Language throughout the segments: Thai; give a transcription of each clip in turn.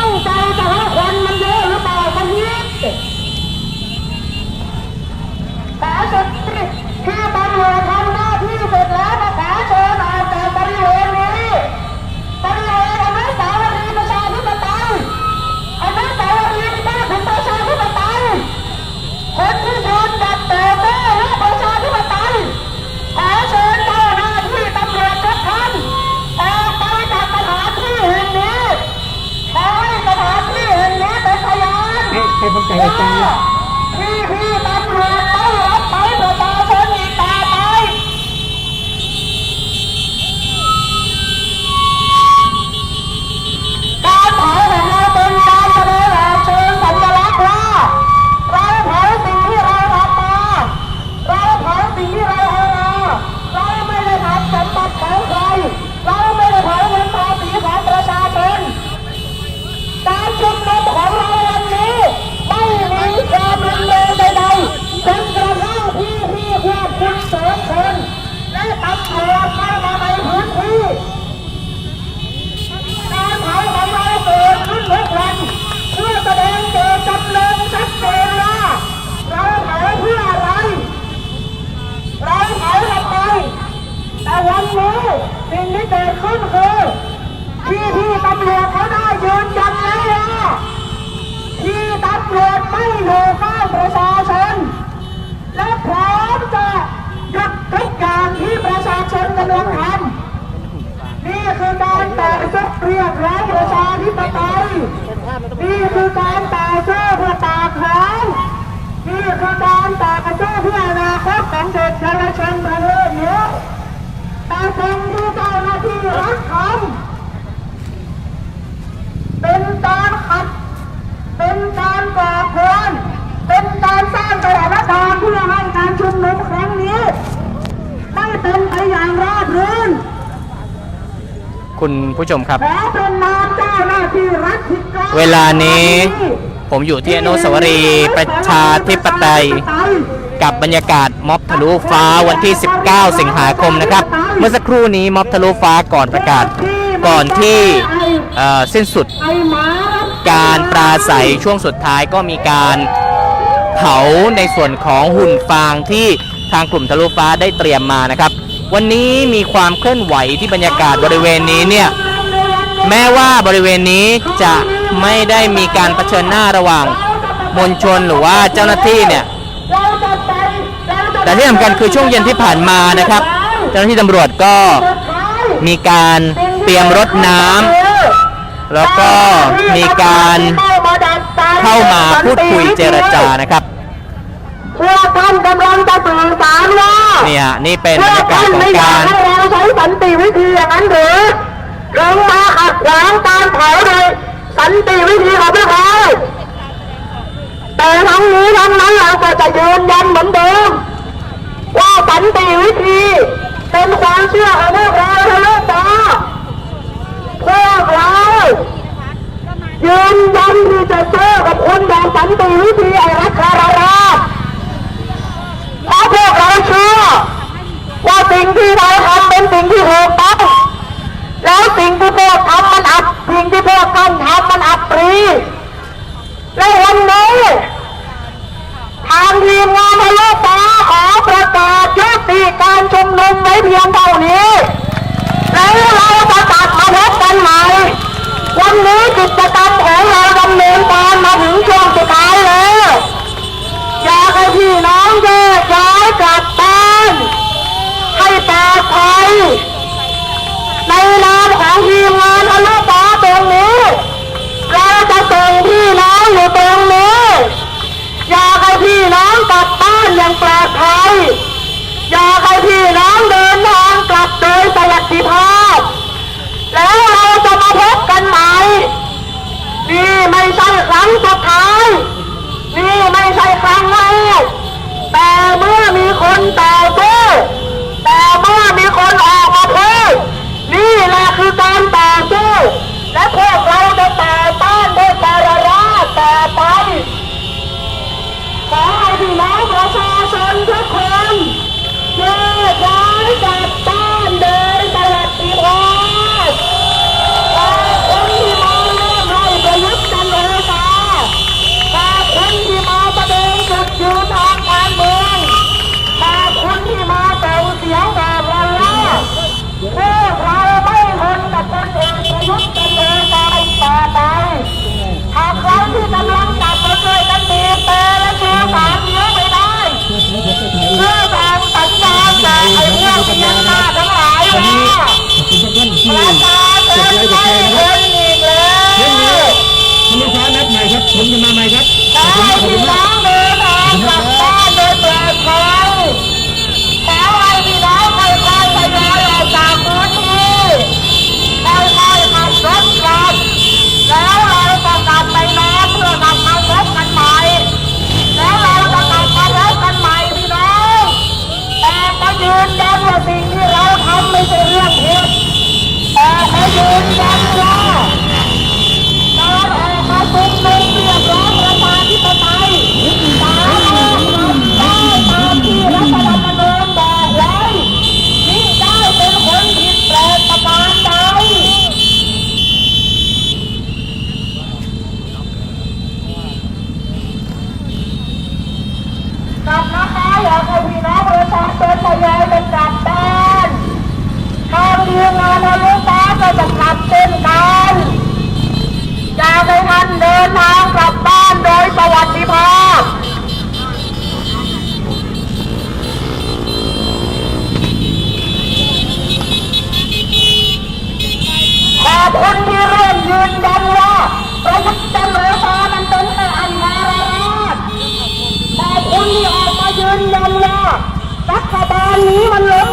ตั้งใจจะให้คนมันเยอะหรือเปล่าคนนี้ขอเชิญที่ตำรวจทำหน้าที่เสร็จแล้วมาขอเชิญออกจากบริเวณนี้บริเวณอนุสาวรีย์ประชาธิปไตยอนุสาวรีย์บ้านของประชาธิปไตยคนที่ยืนจัดเตะเต้และประชาธิปไตยขอเชิญเจ้าหน้าที่ตำรวจทุกท่านออกไปจากสถานที่แห่งนี้ ขอให้สถานที่แห่งนี้เป็นพยาน ให้ให้ผมใจอาจารย์ พี่พี่ตำรวจไม่รับใช้ประชาชนอีกต่อไปการเผาของเราเป็นการแสดงออกเชิงสัญลักษณ์ว่าเราเผาสิ่งที่เราทำมาเราเผาสิ่งที่เราเอามาเราไม่ได้ทำสมบัติของใครเราไม่ได้เผาเงินภาษีของประชาชน การชุมนุมของเราวันนี้ไม่มีความรุนแรงใดๆจนกระทั่งพี่พี่ๆควบคุมสองคนและตำรวจเข้ามาในพื้นที่การเผาของเราเกิดขึ้นทุกวันเพื่อแสดงเจตจำนงชัดเจนว่าเราเผาเพื่ออะไร เราเผาทำไมแต่วันนี้สิ่งที่เกิดขึ้นคือ พี่พี่ตำรวจเขาได้ยืนยันแล้วว่าที่ตำรวจไม่อยู่ข้างประชาชน และพร้อมจะหยุดทุกอย่างที่ประชาชนกำลังทำนี่คือการต่อสู้ เรียกร้องประชาธิปไตยนี่คือการต่อสู้เพื่อปากท้องนี่คือการต่อสู้เพื่ออนาคตของเด็กเยาวชนประเทศนี้แต่สิ่งที่เจ้าหน้าที่รัฐทำเป็นการขัด เป็นการก่อเพื่อนเป็นการสร้างสถานการณ์เพื่อให้การชุมนุมครั้งนี้ไม่เป็นไปอย่างราบรื่น คุณผู้ชมครับขอเป็นนามเจ้าหน้าที่รัฐที่กล้เวลานี้ผมอยู่ที่อนุสาวรีย์ประชาธิปไตย กับบรรยากาศม็อบทะลุฟ้าวันที่ 19 สิงหาคมนะครับ เมื่อสักครู่นี้ม็อบทะลุฟ้าก่อนประกาศ ก่อนที่เอ่อสิ้นสุดไอ้หมาการปราศัยช่วงสุดท้ายก็มีการเผาในส่วนของหุ่นฟางที่ทางกลุ่มทะลุฟ้าได้เตรียมมานะครับ วันนี้มีความเคลื่อนไหวที่บรรยากาศบริเวณนี้เนี่ยแม้ว่าบริเวณนี้จะไม่ได้มีการเผชิญหน้าระหว่างมวลชนหรือว่าเจ้าหน้าที่เนี่ยแต่ที่สำคัญคือช่วงเย็นที่ผ่านมานะครับ เจ้าหน้าที่ตำรวจก็มีการเตรียมรถน้ำแล้วก็มีการเข้ามาพูดคุยเจรจานะครับ พวกท่านกำลังจะสื่อสารว่านี่ฮะนี่เป็นพบรวรกยากาท่าศนของไม่อยากการให้เราใช้สันติวิธีอย่างนั้นหรือลงมาขัดขวางการเผาโดยสันติวิธีของพวกเราแต่ทั้งนี้ทั้งนั้นเราก็จะยืนยันเหมือนเดิมว่าสันติวิธีเป็นความเชื่อของพวกเราทั้งนั้นตาพวกเรา ยืนยันที่จะสู้กับคุณแบบสันติวิธีไอ้รัฐคาราราชเพราะพวกเราเชื่อว่าสิ่งที่เราทำเป็นสิ่งที่ถูกต้องแล้วสิ่งที่พวกทำมันอับสิ่งที่ พวกท่านทำมันอับปรีและวันนี้ทางทีมงานพลตาขอประกาศยุติการชุมนุมไว้เพียงเท่านี้ แล้วเราจะกลับมาพบกันใหม่ วันนี้กิจกรรมของเราดำเนินการมาถึงช่วงสุดท้ายแล้วอยากให้พี่น้อง ไทย อยากให้พี่น้องเดินทางกลับโดยสวัสดิภาพ แล้วเราจะมาพบกันใหม่นี่ไม่ใช่ครั้งสุดท้าย นี่ไม่ใช่ครั้งแรกแต่เมื่อมีคนต่อสู้แต่เมื่อมีคนออกมาพูดนี่แหละคือการต่อสู้และพวกเราจะต่อ ฐบาลนี้มันเลย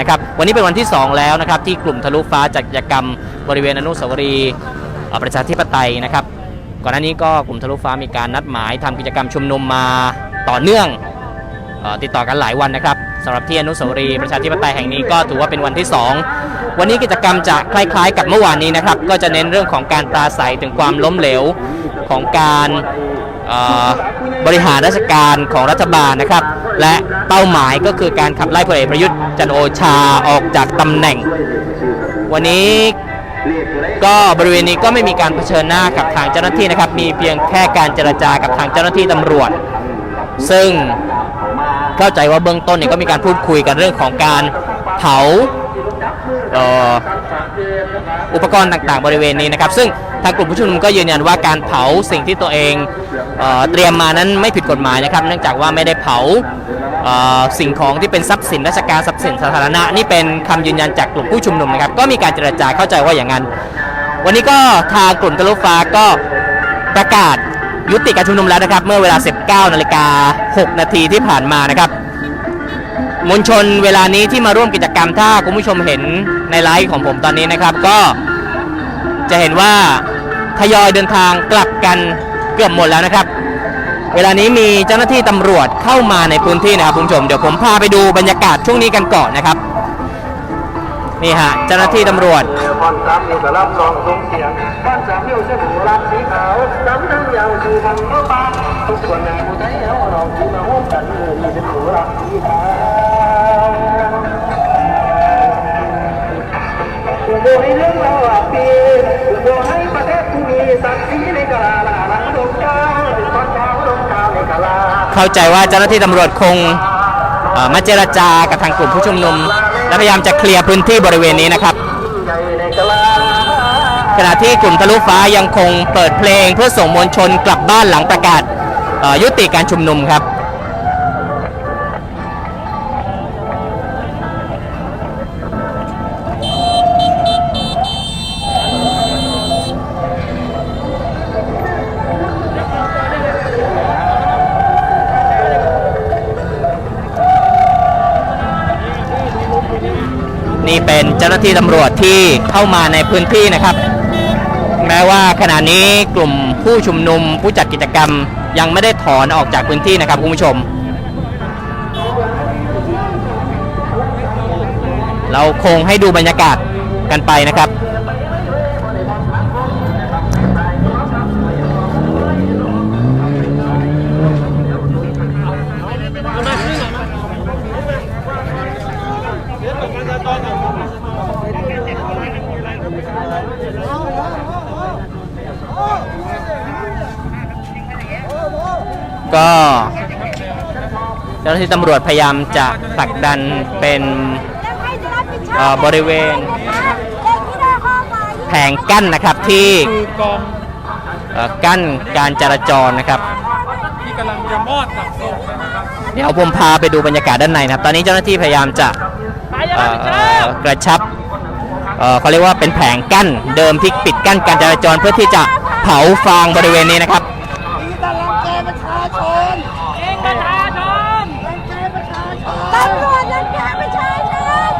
นะครับวันนี้เป็นวันที่ 2 แล้วนะครับที่กลุ่มทะลุฟ้าจัดกิจกรรมบริเวณอนุสาวรีย์ประชาธิปไตยนะครับก่อนหน้านี้ก็กลุ่มทะลุฟ้ามีการนัดหมายทำกิจกรรมชุมนุมมาต่อเนื่องอติดต่อกันหลายวันนะครับสำหรับที่อนุสาวรีย์ประชาธิปไตยแห่งนี้ก็ถือว่าเป็นวันที่ 2 วันนี้กิจกรรมจะคล้ายๆ กับเมื่อวานนี้นะครับก็จะเน้นเรื่องของการปราศัยถึงความล้มเหลวของการ บริหารราชการของรัฐบาลนะครับ และเป้าหมายก็คือการขับไล่พลเอกประยุทธ์จันโอชาออกจากตำแหน่ง วันนี้ก็บริเวณนี้ก็ไม่มีการเผชิญหน้ากับทางเจ้าหน้าที่นะครับ มีเพียงแค่การเจรจากับทางเจ้าหน้าที่ตำรวจ ซึ่งเข้าใจว่าเบื้องต้นเนี่ยก็มีการพูดคุยกันเรื่องของการเผาเอุปกรณ์ต่างๆ บริเวณนี้นะครับ ซึ่งทางกลุ่มผู้ชุมนุมก็ยืนยันว่าการเผาสิ่งที่ตัวเองเออเตรียมมานั้นไม่ผิดกฎหมายนะครับ เนื่องจากว่าไม่ได้เผาเอ่อสิ่งของที่เป็นทรัพย์สินราชการทรัพย์สินสาธารณะนี่เป็นคำยืนยันจากกลุ่มผู้ชุมนุมนะครับ ก็มีการเจรจาเข้าใจว่าอย่างนั้น วันนี้ก็ทางกลุ่มทะลุฟ้าก็ประกาศยุติการชุมนุมแล้วนะครับ เมื่อเวลา 19นาฬิกา6นาทีที่ผ่านมานะครับ มวลชนเวลานี้ที่มาร่วมกิจกรรมถ้าคุณผู้ชมเห็นในไลฟ์ของผมตอนนี้นะครับ ก็จะเห็นว่าทยอยเดินทางกลับกันเกือบหมดแล้วนะครับ เวลานี้มีเจ้าหน้าที่ตำรวจเข้ามาในพื้นที่นะครับคุณผู้ชมเดี๋ยวผมพาไปดูบรรยากาศช่วงนี้กันก่อนนะครับนี่ฮะเจ้าหน้าที่ตำรวจพรสามนิ้วกระลำลองส่งเสียงพรสามนิ้วเส้นหูรักสีขาวจำทั้งยาวคือมันเมื่อบานทุกส่วนในผู้ไทยเอาเราที่มาห่วมกันเลยมีเป็นหูรักสีขาว เรื่องเราอะปีคุณโบให้ประเทศที่มีศักดิ์ศรีในกาลาลาลังดวงดาวเป็นตอนเช้าดวงดาวในกาลาเข้าใจว่าเจ้าหน้าที่ตำรวจคงมาเจรจากับทางกลุ่มผู้ชุมนุม และพยายามจะเคลียร์พื้นที่บริเวณนี้นะครับใหญ่ในกาลาขณะที่กลุ่มทะลุฟ้ายังคงเปิดเพลงเพื่อส่งมวลชนกลับบ้านหลังประกาศยุติการชุมนุมครับ เป็นเจ้าหน้าที่ตำรวจที่เข้ามาในพื้นที่นะครับ แม้ว่าขณะนี้กลุ่มผู้ชุมนุมผู้จัดกิจกรรมยังไม่ได้ถอนออกจากพื้นที่นะครับคุณผู้ชม เราคงให้ดูบรรยากาศกันไปนะครับ ก็เจ้าหน้าที่ตำรวจพยายามจะผลักดันเป็นบริเวณแผงกั้นนะครับที่กั้นการจราจรนะครับที่กำลังจะมอดสับสนนะครับเดี๋ยวผมพาไปดูบรรยากาศด้านในนะครับ ตอนนี้เจ้าหน้าที่พยายามจะกระชับเอ่อเขาเรียกว่าเป็นแผงกั้นเดิมที่ปิดกั้นการจราจรเพื่อที่จะเผาฟางบริเวณนี้นะครับ ตำรวจรังแกประชาชน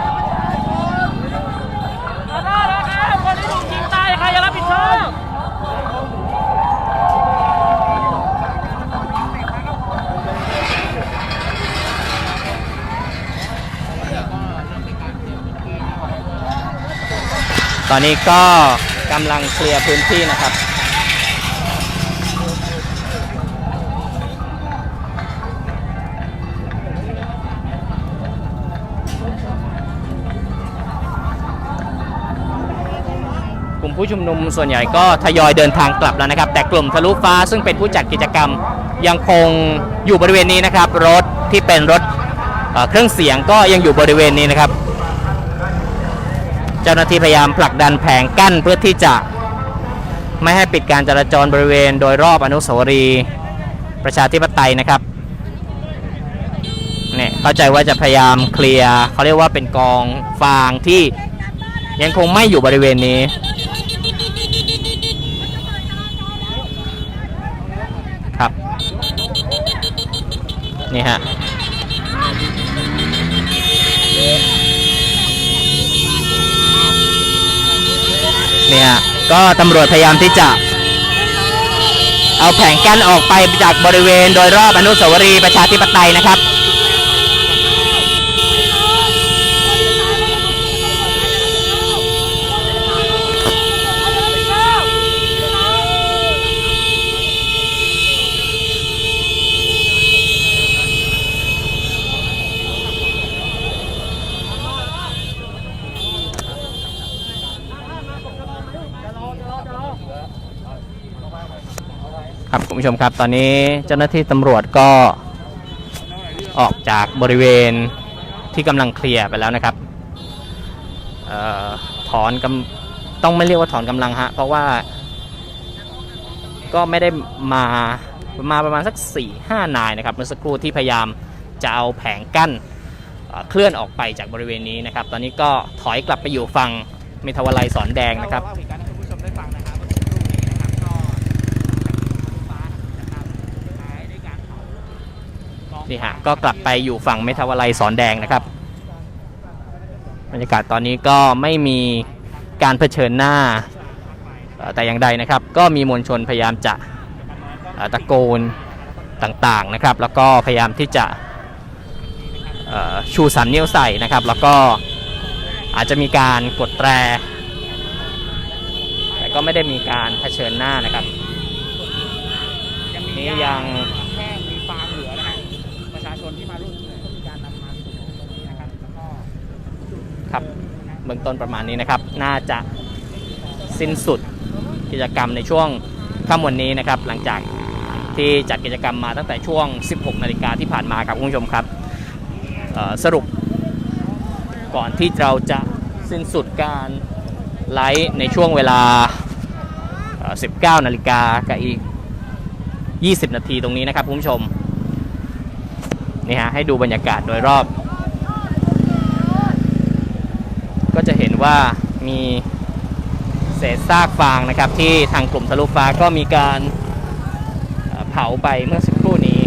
ขอโทษนะครับคนที่ถูกยิงตายใครจะรับผิดชอบ ตอนนี้ก็กำลังเคลียร์พื้นที่นะครับ กลุ่มผู้ชุมนุมส่วนใหญ่ก็ทยอยเดินทางกลับแล้วนะครับ แต่กลุ่มทะลุฟ้าซึ่งเป็นผู้จัดกิจกรรมยังคงอยู่บริเวณนี้นะครับ รถที่เป็นรถเครื่องเสียงก็ยังอยู่บริเวณนี้นะครับ เจ้าหน้าที่พยายามผลักดันแผงกั้นเพื่อที่จะไม่ให้ปิดการจราจรบริเวณโดยรอบอนุสาวรีย์ประชาธิปไตยนะครับเนี่ยเข้าใจว่าจะพยายามเคลียร์เขาเรียกว่าเป็นกองฟางที่ยังคงไม่อยู่บริเวณนี้ ครับ นี่ฮะ เนี่ยก็ตำรวจพยายามที่จะ เอาแผงกั้นออกไปจากบริเวณโดยรอบอนุสาวรีย์ประชาธิปไตยนะครับ ครับคุณผู้ชมครับตอนนี้เจ้าหน้าที่ตำรวจก็ออกจากบริเวณที่กำลังเคลียร์ไปแล้วนะครับออถอนกำต้องไม่เรียกว่าถอนกำลังฮะเพราะว่า ก็ไม่ได้มามาประมาณสัก 4 5 นายนะครับเมื่อสักครู่ที่พยายามจะเอาแผงกั้นเเคลื่อนออกไปจากบริเวณนี้นะครับ ตอนนี้ก็ถอยกลับไปอยู่ฝั่งเมทวาลัยสอนแดงนะครับ นี่ฮะก็กลับไปอยู่ฝั่งเมทาวลัยสอนแดงนะครับ บรรยากาศตอนนี้ก็ไม่มีการเผชิญหน้าแต่อย่างใดนะครับ ก็มีมวลชนพยายามจะตะโกนต่างๆนะครับ แล้วก็พยายามที่จะชูสันนิ้วใส่นะครับ แล้วก็อาจจะมีการกดแตร แต่ก็ไม่ได้มีการเผชิญหน้านะครับ นี่ยัง แค่มีฟางเหลือนะฮะประชาชนที่มาร่วมก็มีการนำมาสู่ตรงนี้นะครับแล้วก็ ครับเบื้องต้นประมาณนี้นะครับ น่าจะสิ้นสุดกิจกรรมในช่วงค่ำวันนี้นะครับ หลังจากที่จัดกิจกรรมมาตั้งแต่ช่วง 16 นาฬิกาที่ผ่านมาครับคุณผู้ชมครับสรุปก่อนที่เราจะสิ้นสุดการไลฟ์ในช่วงเวลา 19 นาฬิกากับอีก 20 นาทีตรงนี้นะครับคุณผู้ชมนี่ฮะให้ดูบรรยากาศโดยรอบ ก็จะเห็น ว่ามีเศษซากฟางนะครับ ที่ทางกลุ่มทะลุฟ้าก็มีการเอ่อเผาไปเมื่อสักครู่นี้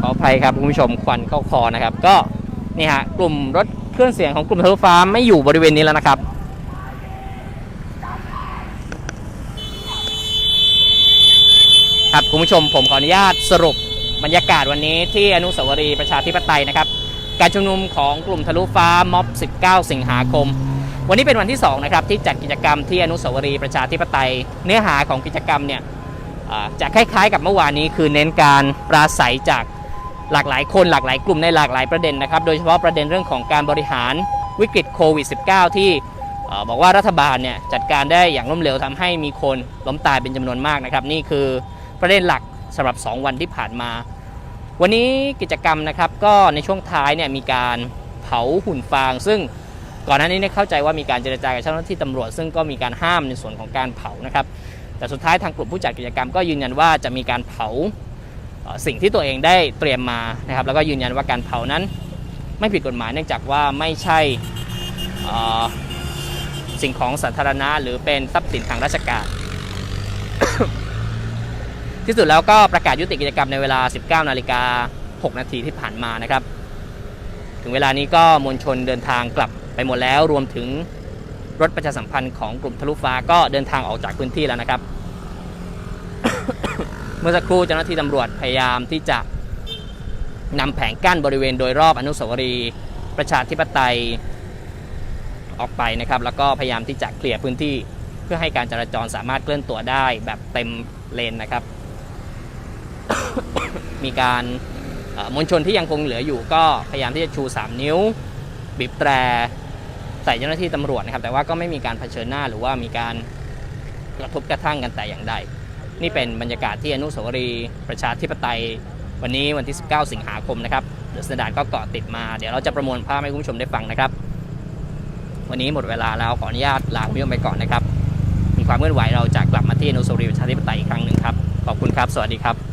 ขออภัยครับคุณผู้ชมควันเข้าคอนะครับ ก็นี่ฮะกลุ่มรถเครื่องเสียงของกลุ่มทะลุฟ้าไม่อยู่บริเวณนี้แล้วนะครับครับคุณผู้ชมผมขออนุญาตสรุปบรรยากาศวันนี้ที่อนุสาวรีย์ประชาธิปไตยนะครับ การชุมนุมของกลุ่มทะลุฟ้าม็อบ 19 สิงหาคม วันนี้เป็นวันที่2นะครับที่จัดกิจกรรมที่อนุสาวรีย์ประชาธิปไตย เนื้อหาของกิจกรรมเนี่ยจะคล้ายๆ กับเมื่อวานนี้คือเน้นการปราศัยจากหลากหลายคนหลากหลายกลุ่มในหลากหลายประเด็นนะครับ โดยเฉพาะประเด็นเรื่องของการบริหารวิกฤตโควิด -19 ที่บอกว่ารัฐบาลเนี่ยจัดการได้อย่างล้มเหลวทำให้มีคนล้มตายเป็นจำนวนมากนะครับ นี่คือประเด็นหลักสำหรับ 2 วันที่ผ่านมา วันนี้กิจกรรมนะครับก็ในช่วงท้ายเนี่ยมีการเผาหุ่นฟาง ซึ่งก่อนหน้านี้เนี่ยเข้าใจว่ามีการเจรจากับเจ้าหน้าที่ตำรวจ ซึ่งก็มีการห้ามในส่วนของการเผานะครับ แต่สุดท้ายทางกลุ่มผู้จัดกิจกรรมก็ยืนยันว่าจะมีการเผาสิ่งที่ตัวเองได้เตรียมมานะครับ แล้วก็ยืนยันว่าการเผานั้นไม่ผิดกฎหมายเนื่องจากว่าไม่ใช่สิ่งของสาธารณะ หรือเป็นทรัพย์สินทางราชการ ที่สุดแล้วก็ประกาศยุติกิจกรรมในเวลา 19 นาฬิกา 6 นาทีที่ผ่านมานะครับ ถึงเวลานี้ก็มวลชนเดินทางกลับไปหมดแล้วรวมถึงรถประชาสัมพันธ์ของกลุ่มทะลุฟ้าก็เดินทางออกจากพื้นที่แล้วนะครับ เมื่อสักครู่เจ้าหน้าที่ตำรวจพยายามที่จะนำแผงกั้นบริเวณโดยรอบอนุสาวรีย์ประชาธิปไตยออกไปนะครับ แล้วก็พยายามที่จะเคลียร์พื้นที่เพื่อให้การจราจรสามารถเคลื่อนตัวได้แบบเต็มเลนนะครับ มีการมวลชนที่ยังคงเหลืออยู่ก็พยายามที่จะชู 3 นิ้ว บีบแตรใส่เจ้าหน้าที่ตำรวจนะครับ แต่ว่าก็ไม่มีการเผชิญหน้าหรือว่ามีการกระทบกระทั่งกันแต่อย่างใด นี่เป็นบรรยากาศที่อนุสาวรีย์ประชาธิปไตย วันนี้วันที่ 19 สิงหาคมนะครับเดือะสดาร์ดก็เกาะติดมา เดี๋ยวเราจะประมวลภาพให้คุณผู้ชมได้ฟังนะครับ วันนี้หมดเวลาแล้วขออนุญาตลาคุณผู้ชมไปก่อนนะครับ มีความเคลื่อนไหวเราจะกลับมาที่อนุสาวรีย์ประชาธิปไตยอีกครั้งหนึ่งครับ ขอบคุณครับ สวัสดีครับ